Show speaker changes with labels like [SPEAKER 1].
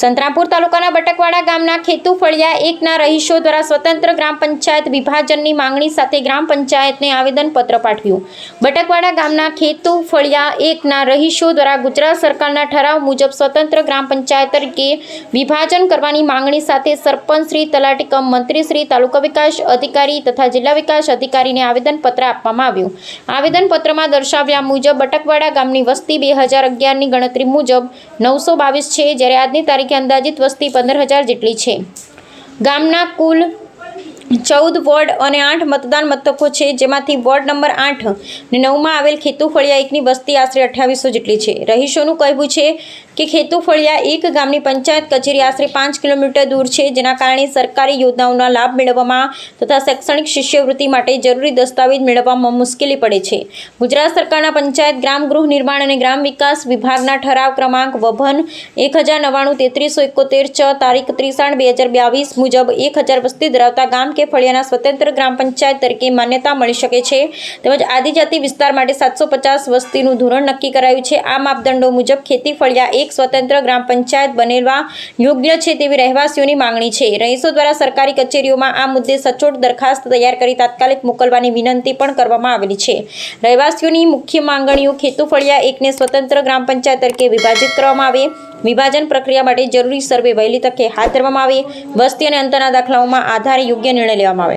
[SPEAKER 1] સંતરામપુર તાલુકાના બટકવાડા ગામના ખેતુ ફળિયા એકના રહીશો દ્વારા સ્વતંત્ર ગ્રામ પંચાયત વિભાજનની માંગણી સાથે ગ્રામ પંચાયતને આવેદનપત્ર પાઠવ્યું. બટકવાડા ગામના ખેતુ ફળિયા એકના રહીશો દ્વારા ગુજરાત સરકારના ઠરાવ મુજબ સ્વતંત્ર ગ્રામ પંચાયત તરીકે વિભાજન કરવાની માંગણી સાથે સરપંચ શ્રી, તલાટી મંત્રી શ્રી, તાલુકા વિકાસ અધિકારી તથા જિલ્લા વિકાસ અધિકારીને આવેદનપત્ર આપવામાં આવ્યું. આવેદનપત્રમાં દર્શાવ્યા મુજબ, બટકવાડા ગામની વસ્તી બે હજાર અગિયારની ગણતરી મુજબ નવસો બાવીસ છે, જ્યારે આજની તારીખે અંદાજિત વસ્તી પંદર હજાર જેટલી છે. ગામના કુલ ચૌદ વોર્ડ અને આઠ મતદાન મથકો છે, જેમાંથી વોર્ડ નંબર આઠ ને નવમાં આવેલ ખેતુ ફળિયા એકની વસ્તી આશરે અઠ્યાવીસો જેટલી છે. રહીશોનું કહેવું છે કે ખેતુ ફળિયા એક ગામની પંચાયત કચેરી આશરે પાંચ કિલોમીટર દૂર છે, જેના કારણે સરકારી યોજનાઓના લાભ મેળવવામાં તથા શૈક્ષણિક શિષ્યવૃત્તિ માટે જરૂરી દસ્તાવેજ મેળવવામાં મુશ્કેલી પડે છે. ગુજરાત સરકારના પંચાયત ગ્રામ ગૃહ નિર્માણ અને ગ્રામ વિકાસ વિભાગના ઠરાવ ક્રમાંક વભન એક હજાર નવ્વાણું તેત્રીસો એકોતેર છ તારીખ ત્રીસાણ બે હજાર બાવીસ મુજબ એક હજાર વસ્તી ધરાવતા ગામ કે ફળિયાના સ્વતંત્ર ગ્રામ પંચાયત તરીકે માન્યતા મળી શકે છે. તેમજ આદિજાતિ વિસ્તાર માટે સાતસો પચાસ વસ્તીનું ધોરણ નક્કી કરાયું છે. આ માપદંડો મુજબ ખેતી ફળિયા એક સ્વતંત્ર ગ્રામ પંચાયત બનેલવા યોગ્ય છે તેવી રહેવાસીઓની માંગણી છે. રહીશો દ્વારા સરકારી કચેરીઓમાં આ મુદ્દે સચોટ દરખાસ્ત તૈયાર કરી તાત્કાલિક મોકલવાની વિનંતી પણ કરવામાં આવેલી છે. રહેવાસીઓની મુખ્ય માંગણીઓ ખેતુ ફળિયા એકને સ્વતંત્ર ગ્રામ પંચાયત તરીકે વિભાજિત કરવામાં આવે. વિભાજન પ્રક્રિયા માટે જરૂરી સર્વે વહેલી તકે હાથ ધરવામાં આવે. વસ્તી અને અંતરના દાખલાઓમાં આધારે યોગ્ય નિર્ણય લેવામાં આવે.